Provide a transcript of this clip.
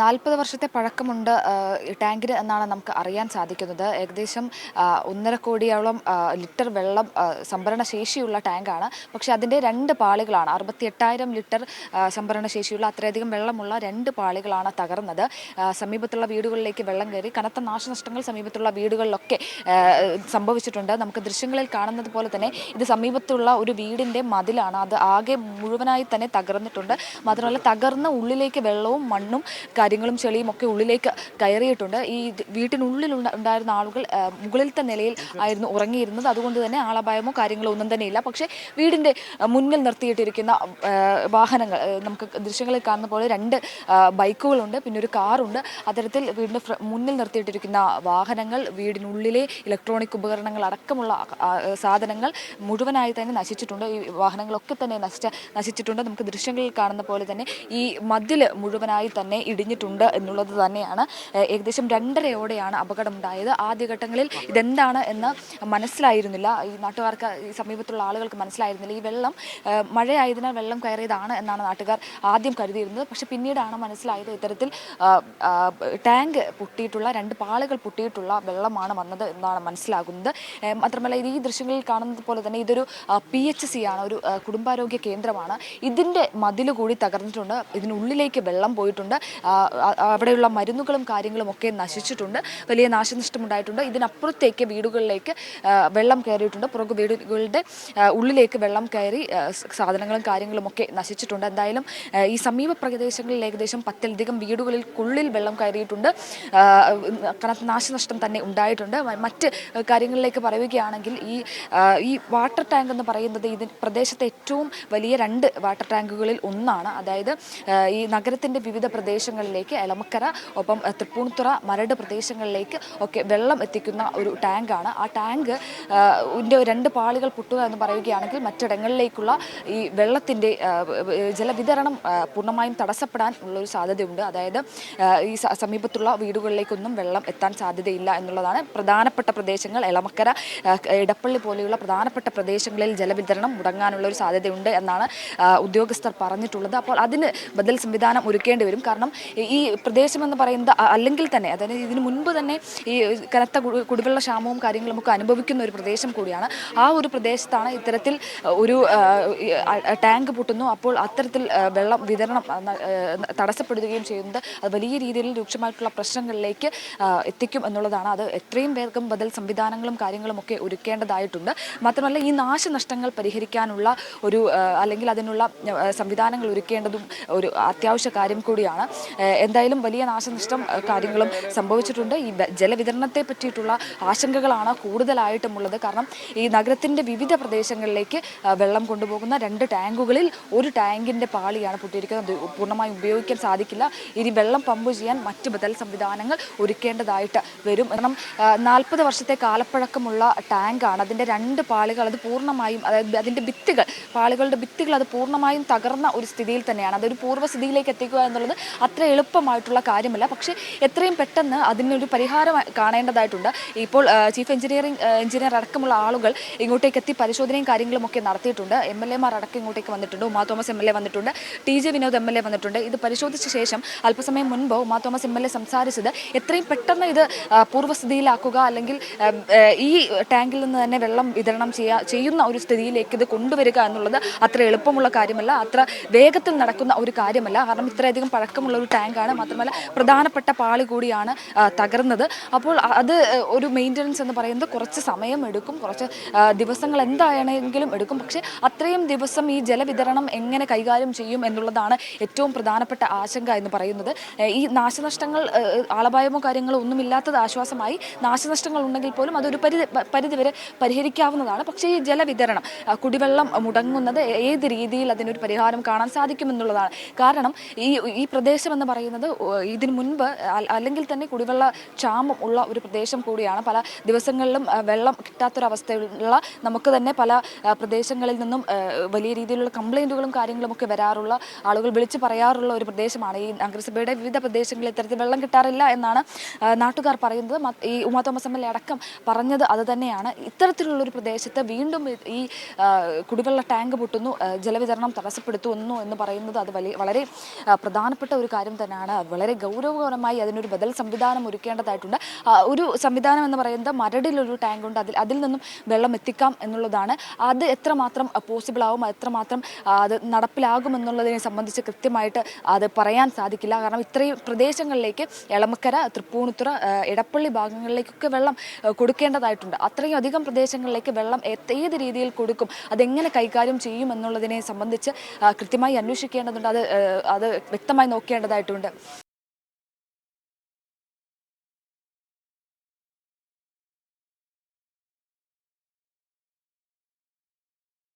നാൽപ്പത് വർഷത്തെ പഴക്കമുണ്ട് ടാങ്കിന് എന്നാണ് നമുക്ക് അറിയാൻ സാധിക്കുന്നത്. ഏകദേശം ഒന്നര കോടിയോളം ലിറ്റർ വെള്ളം സംഭരണ ശേഷിയുള്ള ടാങ്കാണ്. പക്ഷേ അതിന്റെ രണ്ട് പാളികളാണ് അറുപത്തി എട്ടായിരം ലിറ്റർ സംഭരണ ശേഷിയുള്ള അത്രയധികം വെള്ളമുള്ള രണ്ട് പാളികളാണ് തകർന്നത്. സമീപത്തുള്ള വീടുകളിലേക്ക് വെള്ളം കയറി കനത്ത നാശനഷ്ടങ്ങൾ സമീപത്തുള്ള വീടുകളിലൊക്കെ സംഭവിച്ചിട്ടുണ്ട്. നമുക്ക് ദൃശ്യങ്ങളിൽ കാണുന്നത് പോലെ തന്നെ ഇത് സമീപത്തുള്ള ഒരു വീടിന്റെ മതിലാണ്. അത് ആകെ മുഴുവനായി തന്നെ തകർന്നിട്ടുണ്ട്. മാത്രമല്ല തകർന്ന ഉള്ളിലേക്ക് വെള്ളവും മണ്ണും കാര്യങ്ങളും ചെളിയും ഒക്കെ ഉള്ളിലേക്ക് കയറിയിട്ടുണ്ട്. ഈ വീട്ടിനുള്ളിൽ ഉണ്ടായിരുന്ന ആളുകൾ മുകളിലത്തെ നിലയിൽ ആയിരുന്നു ഉറങ്ങിയിരുന്നത്. അതുകൊണ്ട് തന്നെ ആളപായമോ കാര്യങ്ങളോ ഒന്നും തന്നെ ഇല്ല. പക്ഷേ വീടിന്റെ മുന്നിൽ നിർത്തിയിട്ടിരിക്കുന്ന വാഹനങ്ങൾ നമുക്ക് ദൃശ്യങ്ങളിൽ കാണുന്ന പോലെ രണ്ട് ബൈക്കുകളുണ്ട്. പിന്നെ ഒരു കാറുണ്ട്. അത്തരത്തിൽ വീടിന്റെ മുന്നിൽ നിർത്തിയിട്ടിരിക്കുന്ന വാഹനങ്ങൾ വീടിനുള്ളിലെ ഇലക്ട്രോണിക് ഉപകരണങ്ങൾ അടക്കമുള്ള സാധനങ്ങൾ മുഴുവനായി തന്നെ നശിച്ചിട്ടുണ്ട്. ഈ വാഹനങ്ങളൊക്കെ തന്നെ നശിച്ച നശിച്ചിട്ടുണ്ട്. നമുക്ക് ദൃശ്യങ്ങളിൽ കാണുന്ന പോലെ തന്നെ ഈ മതിൽ മുഴുവനായി തന്നെ ഇടിഞ്ഞിട്ടുണ്ട് എന്നുള്ളത് തന്നെയാണ്. ഏകദേശം രണ്ടരയോടെയാണ് അപകടമുണ്ടായത്. ആദ്യഘട്ടങ്ങളിൽ ഇതെന്താണ് എന്ന് മനസ്സിലായിരുന്നില്ല. ഈ നാട്ടുകാർക്ക് ഈ സമീപത്തുള്ള ആളുകൾക്ക് മനസ്സിലായിരുന്നില്ല. ഈ വെള്ളം മഴയായതിനാൽ വെള്ളം കയറിയതാണ് എന്നാണ് നാട്ടുകാർ ആദ്യം കരുതിയിരുന്നത്. പക്ഷേ പിന്നീടാണ് മനസ്സിലായത് ഇത്തരത്തിൽ ടാങ്ക് പൊട്ടിയിട്ടുള്ള രണ്ട് പാളുകൾ പൊട്ടിയിട്ടുള്ള വെള്ളമാണ് വന്നത് എന്നാണ് മനസ്സിലാകുന്നത്. മാത്രമല്ല ഇത് ഈ ദൃശ്യങ്ങളിൽ കാണുന്നത് പോലെ തന്നെ ഇതൊരു പി എച്ച് സി ആണ് ഒരു കുടുംബാരോഗ്യ കേന്ദ്രമാണ്. ഇതിന്റെ മതിൽ കൂടി തകർന്നിട്ടുണ്ട്. ഇതിനുള്ളിലേക്ക് വെള്ളം പോയിട്ടുണ്ട്. അവിടെയുള്ള മരുന്നുകളും കാര്യങ്ങളും ഒക്കെ നശിച്ചിട്ടുണ്ട്. വലിയ നാശനഷ്ടം ഉണ്ടായിട്ടുണ്ട് ഇതിനപ്പുറത്തേക്ക് വീടുകളിലേക്ക് വെള്ളം കയറിയിട്ടുണ്ട്. പുറകു വീടുകളുടെ ഉള്ളിലേക്ക് വെള്ളം കയറി സാധനങ്ങളും കാര്യങ്ങളും ഒക്കെ നശിച്ചിട്ടുണ്ട്. എന്തായാലും ഈ സമീപ പ്രദേശങ്ങളിൽ ഏകദേശം പത്തിലധികം വീടുകളിൽക്കുള്ളിൽ വെള്ളം കയറിയിട്ടുണ്ട്. കനത്ത നാശനഷ്ടം തന്നെ ഉണ്ടായിട്ടുണ്ട്. മറ്റ് കാര്യങ്ങളിലേക്ക് പറയുകയാണെങ്കിൽ ഈ ഈ വാട്ടർ ടാങ്ക് എന്ന് പറയുന്നത് ഇതിന് പ്രദേശത്തെ ഏറ്റവും വലിയ രണ്ട് വാട്ടർ ടാങ്കുകളിൽ ഒന്നാണ്. അതായത് ഈ നഗരത്തിന്റെ വിവിധ പ്രദേശങ്ങളിലേക്ക് എളമക്കര ഒപ്പം തൃപ്പൂണിത്തുറ മരട് പ്രദേശങ്ങളിലേക്ക് ഒക്കെ വെള്ളം എത്തിക്കുന്ന ഒരു ടാങ്കാണ്. ആ ടാങ്ക് ഇതിന്റെ രണ്ട് പാളികൾ പൊട്ടുക എന്ന് പറയുകയാണെങ്കിൽ മറ്റിടങ്ങളിലേക്കുള്ള ഈ വെള്ളത്തിന്റെ ജലവിതരണം പൂർണമായും തടസ്സപ്പെടാൻ ഉള്ളൊരു സാധ്യതയുണ്ട്. അതായത് ഈ സമീപത്തുള്ള വീടുകളിലേക്കൊന്നും വെള്ളം എത്താൻ സാധ്യതയില്ല എന്നുള്ളതാണ് പ്രധാനപ്പെട്ട പ്രദേശങ്ങൾ. എളമക്കര ഇടപ്പള്ളി പോലെയുള്ള പ്രധാനപ്പെട്ട പ്രദേശങ്ങളിൽ ജലവിതരണം മുടങ്ങാനുള്ള ഒരു സാധ്യതയുണ്ട് എന്നാണ് ഉദ്യോഗസ്ഥർ പറഞ്ഞിട്ടുള്ളത്. അപ്പോൾ അതിന് ബദൽ സംവിധാനം ഒരുക്കേണ്ടി വരും. കാരണം ഈ- പ്രദേശമെന്ന് പറയുന്നത് അല്ലെങ്കിൽ തന്നെ അതായത് ഇതിന് മുൻപ് തന്നെ ഈ കനത്ത കുടിവെള്ള ക്ഷാമവും കാര്യങ്ങളും ഒക്കെ അനുഭവിക്കുന്ന ഒരു പ്രദേശം കൂടിയാണ്. ആ ഒരു പ്രദേശത്താണ് ഇത്തരത്തിൽ ഒരു ടാങ്ക് പൊട്ടുന്നു. അപ്പോൾ അത്തരത്തിൽ വെള്ളം വിതരണം തടസ്സപ്പെടുകയും ചെയ്യുന്നത് അത് വലിയ രീതിയിൽ രൂക്ഷമായിട്ടുള്ള പ്രശ്നങ്ങളിലേക്ക് എത്തിക്കും എന്നുള്ളതാണ്. അത് എത്രയും വേഗം ബദൽ സംവിധാനങ്ങളും കാര്യങ്ങളും ഒക്കെ ഒരുക്കേണ്ടതായിട്ടുണ്ട്. മാത്രമല്ല ഈ നാശനഷ്ടങ്ങൾ പരിഹരിക്കാനുള്ള ഒരു അല്ലെങ്കിൽ അതിനുള്ള സംവിധാനങ്ങൾ ഒരുക്കേണ്ടതും ഒരു അത്യാവശ്യ കാര്യം കൂടിയാണ്. എന്തായാലും വലിയ നാശനഷ്ടം കാര്യങ്ങളും സംഭവിച്ചിട്ടുണ്ട്. ഈ ജലവിതരണത്തെ പറ്റിയിട്ടുള്ള ആശങ്കകളാണ് കൂടുതലായിട്ടും ഉള്ളത്. കാരണം ഈ നഗരത്തിന്റെ വിവിധ പ്രദേശങ്ങളിലേക്ക് വെള്ളം കൊണ്ടുപോകുന്ന രണ്ട് ടാങ്കുകളിൽ ഒരു ടാങ്കിന്റെ പാളിയാണ് പൊട്ടിയിരിക്കുന്നത്. പൂർണമായും ഉപയോഗിക്കാൻ സാധിക്കില്ല. ഇനി വെള്ളം പമ്പ് ചെയ്യാൻ മറ്റ് ബദൽ സംവിധാനങ്ങൾ ഒരുക്കേണ്ടതായിട്ട് വരും. കാരണം നാൽപ്പത് വർഷത്തെ കാലപ്പഴക്കമുള്ള ടാങ്കാണ്. അതിന്റെ രണ്ട് പാളികൾ അത് പൂർണമായും അതായത് അതിന്റെ ഭിത്തികൾ പാളികളുടെ ഭിത്തികൾ അത് പൂർണമായും തകർന്ന ഒരു സ്ഥിതിയിൽ തന്നെയാണ്. അതൊരു പൂർവസ്ഥിതിയിലേക്ക് എത്തിക്കുക എന്നുള്ളത് അത്ര എളുപ്പമായിട്ടുള്ള കാര്യമല്ല. പക്ഷേ എത്രയും പെട്ടെന്ന് അതിനൊരു പരിഹാരം കാണേണ്ടതായിട്ടുണ്ട്. ഇപ്പോൾ ചീഫ് എഞ്ചിനീയറിംഗ് എഞ്ചിനീയർ അടക്കമുള്ള ആളുകൾ ഇങ്ങോട്ടേക്ക് എത്തി പരിശോധനയും കാര്യങ്ങളും ഒക്കെ നടത്തിയിട്ടുണ്ട്. എം എൽ എമാർ അടക്കം ഇങ്ങോട്ടേക്ക് വന്നിട്ടുണ്ട്. Uma Thomas M L A വന്നിട്ടുണ്ട്. T J Vinod M L A വന്നിട്ടുണ്ട്. ഇത് പരിശോധിച്ച ശേഷം അല്പസമയം മുൻപ് Uma Thomas M L A സംസാരിച്ചത് എത്രയും പെട്ടെന്ന് ഇത് പൂർവസ്ഥിതിയിലാക്കുക അല്ലെങ്കിൽ ഈ ടാങ്കിൽ നിന്ന് തന്നെ വെള്ളം വിതരണം ചെയ്യാ ചെയ്യുന്ന ഒരു സ്ഥിതിയിലേക്ക് ഇത് കൊണ്ടുവരിക എന്നുള്ളത് അത്ര എളുപ്പമുള്ള കാര്യമല്ല. അത്ര വേഗത്തിൽ നടക്കുന്ന ഒരു കാര്യമല്ല. കാരണം ഇത്രയധികം പഴക്കമുള്ള ഒരു ടാങ്കാണ്. മാത്രമല്ല പ്രധാനപ്പെട്ട പാളി കൂടിയാണ് തകർന്നത്. അപ്പോൾ അത് ഒരു മെയിന്റനൻസ് എന്ന് പറയുന്നത് കുറച്ച് സമയം എടുക്കും കുറച്ച് ദിവസങ്ങൾ എന്തായാണെങ്കിലും എടുക്കും. പക്ഷേ അത്രയും ദിവസം ഈ ജലവിതരണം എങ്ങനെ കൈകാര്യം ചെയ്യും എന്നുള്ളതാണ് ഏറ്റവും പ്രധാനപ്പെട്ട ആശങ്ക എന്ന് പറയുന്നത്. ഈ നാശനഷ്ടങ്ങൾ ആളപായമോ കാര്യങ്ങളോ ഒന്നുമില്ലാത്തത് ആശ്വാസമായി. നാശനഷ്ടങ്ങൾ ഉണ്ടെങ്കിൽ പോലും അതൊരു പരിധി പരിധിവരെ പരിഹരിക്കാവുന്നതാണ്. പക്ഷേ ഈ ജലവിതരണം കുടിവെള്ളം മുടങ്ങുന്നത് ഏത് രീതിയിൽ അതിനൊരു പരിഹാരം കാണാൻ സാധിക്കുമെന്നുള്ളതാണ്. കാരണം ഈ ഈ പ്രദേശം എന്ന് പറയുന്നത് ഇതിന് മുൻപ് അല്ലെങ്കിൽ തന്നെ കുടിവെള്ള ക്ഷാമം ഉള്ള ഒരു പ്രദേശം കൂടിയാണ്. പല ദിവസങ്ങളിലും വെള്ളം കിട്ടാത്തൊരവസ്ഥയുള്ള നമുക്ക് തന്നെ പല പ്രദേശങ്ങളിൽ നിന്നും വലിയ രീതിയിലുള്ള കംപ്ലൈന്റുകളും കാര്യങ്ങളും ഒക്കെ വരാറുള്ള ആളുകൾ വിളിച്ചു പറയാറുള്ള ഒരു പ്രദേശമാണ്. ഈ നഗരസഭയുടെ വിവിധ പ്രദേശങ്ങളിൽ ഇത്തരത്തിൽ വെള്ളം കിട്ടാറില്ല എന്നാണ് നാട്ടുകാർ പറയുന്നത്. ഈ ഉമാ തോമസ് എം എൽ അടക്കം പറഞ്ഞത് അത് തന്നെയാണ്. ഇത്തരത്തിലുള്ളൊരു പ്രദേശത്ത് വീണ്ടും ഈ കുടിവെള്ള ടാങ്ക് പൊട്ടുന്നു ജലവിതരണം തടസ്സപ്പെടുത്തുന്നു എന്ന് പറയുന്നത് അത് വലിയ വളരെ പ്രധാനപ്പെട്ട ഒരു കാര്യം കാര്യം തന്നെയാണ്. വളരെ ഗൗരവകരമായി അതിനൊരു ബദൽ സംവിധാനം ഒരുക്കേണ്ടതായിട്ടുണ്ട്. ഒരു സംവിധാനം എന്ന് പറയുന്നത് മരടിലൊരു ടാങ്ക് ഉണ്ട്. അതിൽ അതിൽ നിന്നും വെള്ളം എത്തിക്കാം എന്നുള്ളതാണ്. അത് എത്രമാത്രം പോസിബിൾ ആവും എത്രമാത്രം അത് നടപ്പിലാകും എന്നുള്ളതിനെ സംബന്ധിച്ച് കൃത്യമായിട്ട് അത് പറയാൻ സാധിക്കില്ല. കാരണം ഇത്രയും പ്രദേശങ്ങളിലേക്ക് എളമക്കര തൃപ്പൂണിത്തുറ ഇടപ്പള്ളി ഭാഗങ്ങളിലേക്കൊക്കെ വെള്ളം കൊടുക്കേണ്ടതായിട്ടുണ്ട്. അത്രയും അധികം പ്രദേശങ്ങളിലേക്ക് വെള്ളം ഏത് രീതിയിൽ കൊടുക്കും അതെങ്ങനെ കൈകാര്യം ചെയ്യും എന്നുള്ളതിനെ സംബന്ധിച്ച് കൃത്യമായി അന്വേഷിക്കേണ്ടതുണ്ട്. അത് അത് വ്യക്തമായി നോക്കേണ്ടതായിട്ടുണ്ട്